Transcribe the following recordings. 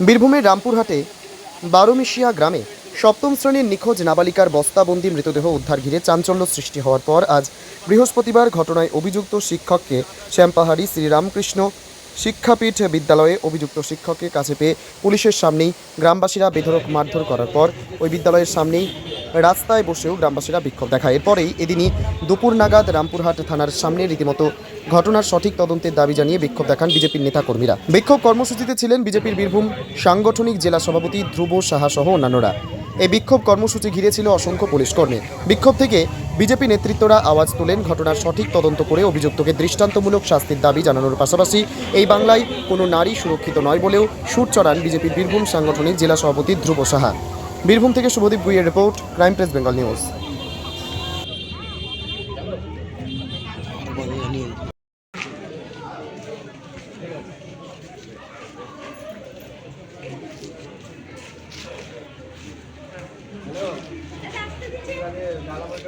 বীরভূমের রামপুরহাটে বারোমিশিয়া গ্রামে সপ্তম শ্রেণির নিখোঁজ নাবালিকার বস্তাবন্দি মৃতদেহ উদ্ধার ঘিরে চাঞ্চল্য সৃষ্টি হওয়ার পর আজ বৃহস্পতিবার ঘটনায় অভিযুক্ত শিক্ষককে শ্যামপাহাড়ি শ্রীরামকৃষ্ণ শিক্ষাপীঠ বিদ্যালয়ে অভিযুক্ত শিক্ষককে কাছে পেয়ে পুলিশের সামনেই গ্রামবাসীরা বেধরক মারধর করার পর ওই বিদ্যালয়ের সামনেই রাস্তায় বসেও গ্রামবাসীরা বিক্ষোভ দেখায়। এরপরেই এদিনই দুপুর নাগাদ রামপুরহাট থানার সামনে রীতিমতো ঘটনার সঠিক তদন্তের দাবি জানিয়ে বিক্ষোভ দেখান বিজেপির নেতাকর্মীরা। বিক্ষোভ কর্মসূচিতে ছিলেন বিজেপির বীরভূম সাংগঠনিক জেলা সভাপতি ধ্রুব সাহা সহ অন্যান্যরা। এই বিক্ষোভ কর্মসূচি ঘিরেছিল অসংখ্য পুলিশকর্মী বিক্ষোভ থেকে বিজেপি নেতৃত্বরা আওয়াজ তোলেন ঘটনার সঠিক তদন্ত করে অভিযুক্তকে দৃষ্টান্তমূলক শাস্তির দাবি জানানোর পাশাপাশি এই বাংলায় কোনো নারী সুরক্ষিত নয় বলেও সুর চড়ান বিজেপির বীরভূম সাংগঠনিক জেলা সভাপতি ধ্রুব সাহা। বীরভূম থেকে Subhadip গুইয়ের report, crime press Bengal news.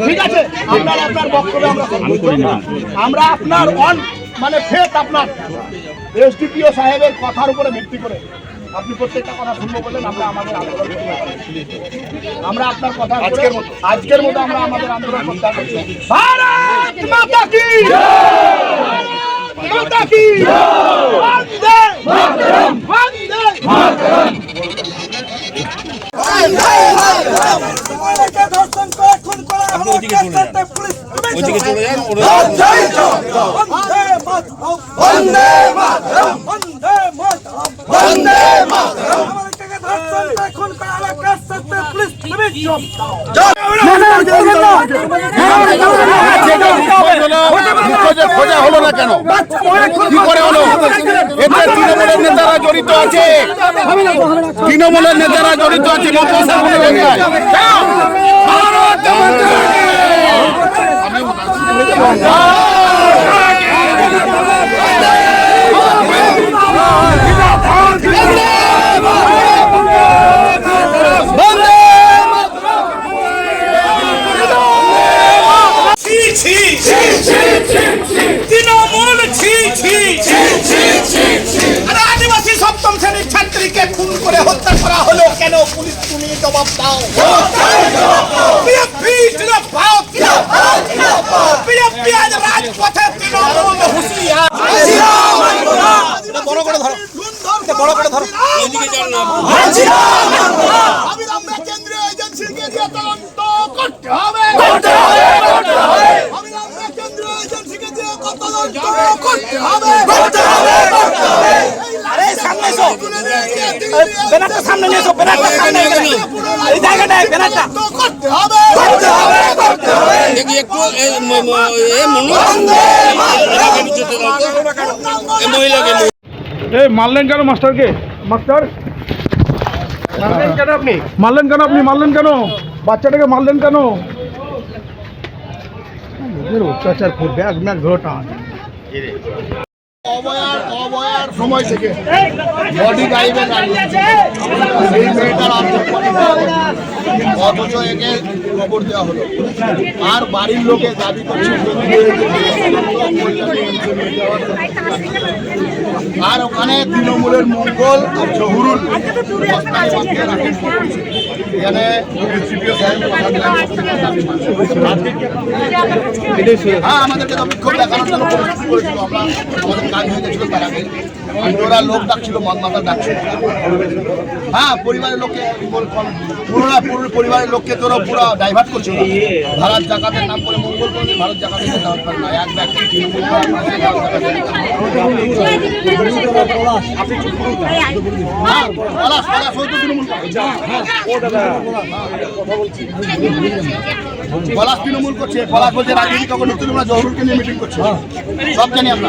ঠিক আছে আপনার আপনার বক্তব্য আমরা আমরা আপনার অন মানে ফেট আপনার। এসডিপিও সাহেবের কথার উপরে ভিত্তি করে আপনি প্রত্যেকটা কথা শুনব বললেন আমরা আমাদের আন্দোলন আমরা আপনার কথা আজকের মতো। আজকের মতো আমরা আমাদের আন্দোলন ভারত মাতা কি মাতা কি বন্দে বন্দে আমাদেরকে ধর্ষণ করে খুন করা পুলিশ ওইদিকে চলে যান বন্দে মাতরম বন্দে মাতরম বন্দে মাতরম বন্দে মাতরম আমাদেরকে ধর্ষণ করে খুন করা হলো কেসটাতে পুলিশ তুমি জব দাও তৃণমূলের নেতারা জড়িত আছে তৃণমূলের নেতারা জড়িত আছে করে হত্যা করা হলো কেন পুলিশ তুমি জবাব দাও? রাজপথে তৃণমূল হুঁশিয়ার। বড় করে ধরো। বড় করে ধরো। এদিকে চল না অবিলম্বে কেন্দ্রীয় এজেন্সিকে দিয়ে তদন্ত করতে হবে করতে হবে করতে হবে অবিলম্বে কেন্দ্রীয় এজেন্সিকে দিয়ে তদন্ত করতে হবে করতে হবে করতে হবে আরে সামনে এসো ব্যানারটা সামনে নিয়ে এসো ব্যানারটা সামনে এই জায়গাটায় ব্যানারটা। করতে হবে। করতে হবে করতে হবে। দেখি একটু এ ম- ম- এ মনু। এটাকে নিচেতে দাও তো। এ মহিলাকে এই মারলেন কেন মাস্টারকে? মাস্টার? মারলেন কেন আপনি? মারলেন কেন আপনি? মারলেন কেন? বাচ্চাটাকে মারলেন কেন? অত্যাচার করবে এক ম্যাচ ঘোটা অবয়ার অবয়ার। সময় থেকে। বডি গাইবে এই মেয়েটার অথচ একে খবর দেওয়া হলো। আর বাড়ির লোকে দাবি করছে আর ওখানে তৃণমূলের মঙ্গল আর জহুরুল। বস্তায় রাখেন এখানে হ্যাঁ আমাদেরকে লোক মদ হ্যাঁ পরিবারের লোককে পুরোটা পুরো পরিবারের লোককে তোরা পুরো ডাইভার্ট করছিল। ভারত জাকাতের নাম করে মঙ্গল করে ভারত জাকাতের নাম করে না। এক ব্যক্তি তৃণমূল কংগ্রেসের ভারত জাকাতের হ্যাঁ। পলাশ তৃণমূল করছে, পলাশ বলছে রাজনীতি কখন দেবো না জহরুলকে নিয়ে মিটিং করছে? সব জানি আমরা।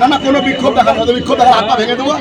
না না, কোনো বিক্ষোভ দেখা বিক্ষোভ দেখা হাত ভেঙে দেবো।